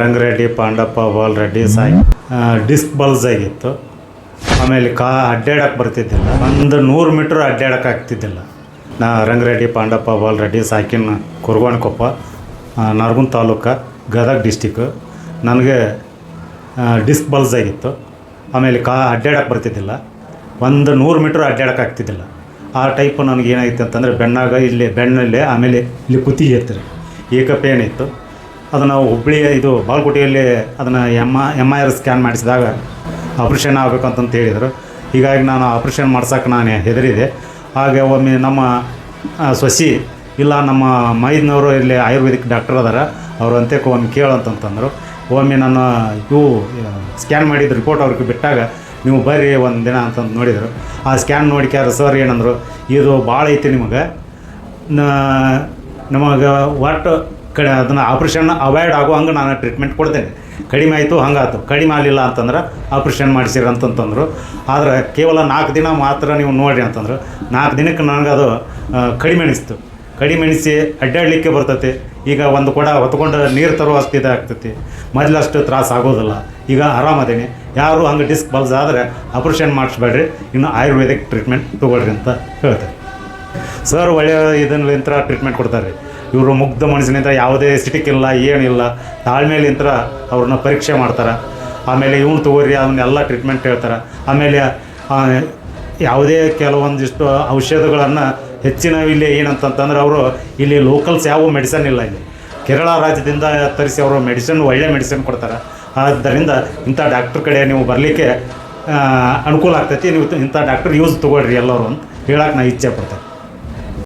ರಂಗರೆಡ್ಡಿ, Pandappa, Balreddy, Sai disc bulge ಆಗಿತ್ತು. ಆಮೇಲೆ ಕಾ ಅಡ್ಡಾಡಕ್ಕೆ ಬರ್ತಿದ್ದಿಲ್ಲ. ಒಂದು ನೂರು ಮೀಟ್ರ್ ಅಡ್ಡಾಡಕ್ಕೆ ಆಗ್ತಿದ್ದಿಲ್ಲ. ನಾ ರಂಗರೆಡ್ಡಿ, ಪಾಂಡಪ್ಪ, ಬಾಲ್ರೆಡ್ಡಿ, ಸಾಕಿನ ಕುರ್ಗೋಣಕೊಪ್ಪ ನರಗುಂದ ತಾಲೂಕ ಗದಗ ಡಿಸ್ಟಿಕ್ಕು ನನಗೆ ಡಿಸ್ಕ್ ಬಲ್ಸ್ ಆಗಿತ್ತು. ಆಮೇಲೆ ಕಾ ಅಡ್ಡಾಡಕ್ಕೆ ಬರ್ತಿದ್ದಿಲ್ಲ. ಒಂದು ನೂರು ಮೀಟ್ರ್ ಅಡ್ಡಾಡಕ್ಕೆ ಆಗ್ತಿದ್ದಿಲ್ಲ. ಆ ಟೈಪ್ ನನಗೆ ಏನಾಗಿತ್ತು ಅಂತಂದರೆ ಬೆಣ್ಣಾಗ ಇಲ್ಲಿ ಬೆಣ್ಣಲ್ಲಿ ಆಮೇಲೆ ಇಲ್ಲಿ ಕುತ್ತಿಗೆ ಇತ್ತು ಏಕ ಪೇನ್ ಇತ್ತು ಅದು ನಾವು ಹುಬ್ಬಳ್ಳಿ ಇದು ಬಾಲ್ಕೋಟೆಯಲ್ಲಿ ಅದನ್ನು M M I R scan ಮಾಡಿಸಿದಾಗ ಆಪ್ರೇಷನ್ ಆಗಬೇಕಂತಂತ ಹೇಳಿದರು. ಹೀಗಾಗಿ ನಾನು ಆಪ್ರೇಷನ್ ಮಾಡ್ಸೋಕೆ ನಾನು ಹೆದರಿದೆ. ಹಾಗೆ ಒಮ್ಮೆ ನಮ್ಮ ಸೊಸಿ ಇಲ್ಲ ನಮ್ಮ ಮೈದಿನವರು ಇಲ್ಲಿ ಆಯುರ್ವೇದಿಕ್ ಡಾಕ್ಟರ್ ಅದಾರ, ಅವರು ಅಂತ್ಯಕ್ಕೆ ಒಮ್ಮೆ ಕೇಳಂತಂತಂದರು ಒಮ್ಮೆ ನಾನು ಇವು ಸ್ಕ್ಯಾನ್ ಮಾಡಿದ ರಿಪೋರ್ಟ್ ಅವ್ರಿಗೆ ಬಿಟ್ಟಾಗ ನೀವು ಬರ್ರಿ ಒಂದು ದಿನ ಅಂತಂದು ನೋಡಿದರು. ಆ ಸ್ಕ್ಯಾನ್ ನೋಡಿಕ್ಯಾರ ಸರ್ ಏನಂದರು, ಇದು ಭಾಳ ಐತಿ ನಿಮಗೆ. ನಮಗೆ ಒಟ್ಟು ಕಡೆ ಅದನ್ನು ಆಪ್ರೇಷನ್ ಅವಾಯ್ಡ್ ಆಗೋ ಹಂಗೆ ನಾನು ಟ್ರೀಟ್ಮೆಂಟ್ ಕೊಡ್ತೇನೆ. ಕಡಿಮೆ ಆಯಿತು ಹಂಗಾತು ಕಡಿಮೆ ಆಗಲಿಲ್ಲ ಅಂತಂದ್ರೆ ಆಪ್ರೇಷನ್ ಮಾಡಿಸಿರಿ ಅಂತಂತಂದರು. ಆದರೆ ಕೇವಲ ನಾಲ್ಕು ದಿನ ಮಾತ್ರ ನೀವು ನೋಡಿರಿ ಅಂತಂದ್ರು. ನಾಲ್ಕು ದಿನಕ್ಕೆ ನನಗೆ ಅದು ಆ, ಕಡಿಮೆ ಅನಿಸ್ತು. ಕಡಿಮೆ ಎಣಿಸಿ ಅಡ್ಡಾಡಲಿಕ್ಕೆ ಬರ್ತೈತಿ. ಈಗ ಒಂದು ಕೊಡ ಹೊತ್ಕೊಂಡು ನೀರು ತರೋ ಅಷ್ಟು ಇದಾಗ್ತೈತಿ ಮೊದಲಷ್ಟು ತ್ರಾಸ ಆಗೋದಿಲ್ಲ. ಈಗ ಆರಾಮದೇನೆ ಯಾರು ಹಂಗೆ ಡಿಸ್ಕ್ ಬಲ್ಸ್ ಆದರೆ ಆಪ್ರೇಷನ್ ಮಾಡಿಸ್ಬೇಡ್ರಿ. ಇನ್ನು ಆಯುರ್ವೇದಿಕ್ ಟ್ರೀಟ್ಮೆಂಟ್ ತೊಗೊಳ್ರಿ ಅಂತ ಹೇಳ್ತಾರೆ ಸರ್ ಒಳ್ಳೆಯ ಇದನ್ನಿಂತ್ರ ಟ್ರೀಟ್ಮೆಂಟ್ ಕೊಡ್ತಾರೆ. ಇವರು ಮುಗ್ಧ ಮನಸ್ಸಿನಿಂದ ಯಾವುದೇ ಸಿಟಿಕ್ಕಿಲ್ಲ ಏನಿಲ್ಲ ತಾಳ್ಮೆಲಿಂತ್ರ ಅವ್ರನ್ನ ಪರೀಕ್ಷೆ ಮಾಡ್ತಾರೆ. ಆಮೇಲೆ ಇವ್ನು ತಗೋರಿ ಅವನ್ನೆಲ್ಲ ಟ್ರೀಟ್ಮೆಂಟ್ ಹೇಳ್ತಾರೆ. ಆಮೇಲೆ ಯಾವುದೇ ಕೆಲವೊಂದಿಷ್ಟು ಔಷಧಗಳನ್ನು ಹೆಚ್ಚಿನ ಇಲ್ಲಿ ಏನಂತಂತಂದ್ರೆ ಅವರು ಇಲ್ಲಿ ಲೋಕಲ್ಸ್ ಯಾವ ಮೆಡಿಸನ್ ಇಲ್ಲ ಇಲ್ಲಿ. ಕೇರಳ ರಾಜ್ಯದಿಂದ ತರಿಸಿ ಅವರು ಮೆಡಿಸಿನ್ ಒಳ್ಳೆ ಮೆಡಿಸಿನ್ ಕೊಡ್ತಾರೆ. ಆದ್ದರಿಂದ ಇಂಥ ಡಾಕ್ಟ್ರ್ ಕಡೆ ನೀವು ಬರಲಿಕ್ಕೆ ಅನುಕೂಲ ಆಗ್ತೈತಿ. ನೀವು ಇಂಥ ಡಾಕ್ಟ್ರ್ ಯೂಸ್ ತೊಗೊಳ್ರಿ ಎಲ್ಲರೂ ಅಂತ ಹೇಳಕ್ಕೆ ನಾನು ಇಚ್ಛೆ ಪಡ್ತೇನೆ.